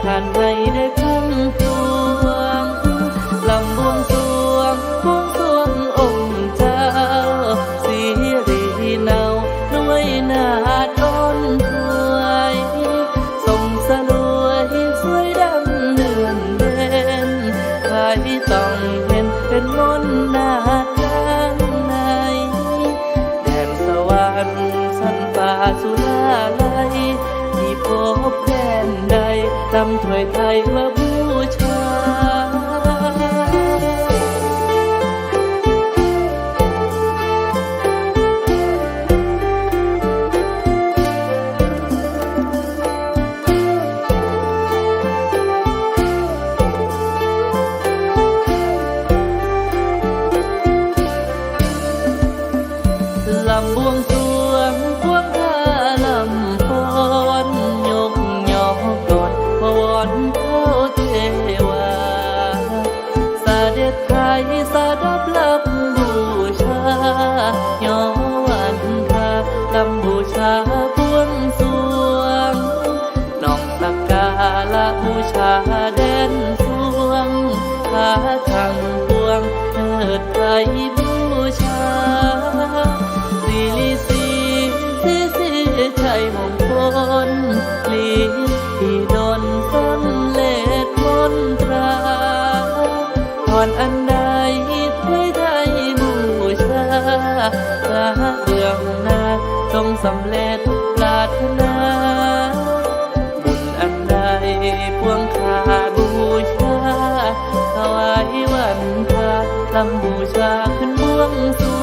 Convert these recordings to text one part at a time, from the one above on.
Can I จำถ้วยไทยมาบูชา làm buông รับรับบูชายอวันพระลำบูชาพวนสวงน้องสักกาละบูชาเด่นสวงพาทางพวงเถิดไทยบูชาสิริาเรื่องนาต้องสำเร็จปรารถนา บุญอันใดพวงคาบูชาถวายวันพระลำบูชาขึ้นบวงสู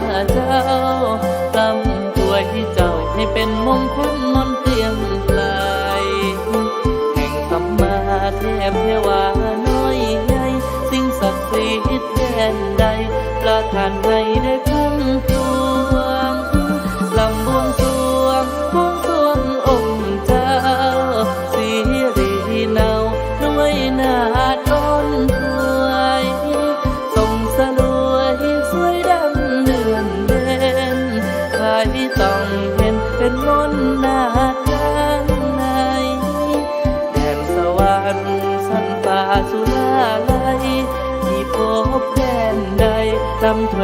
Tuhan. ต้องเห็นเป็นมนหน้าทางในแดนสวรรค์สันป่าสุราลัยที่พบแดนใดลำ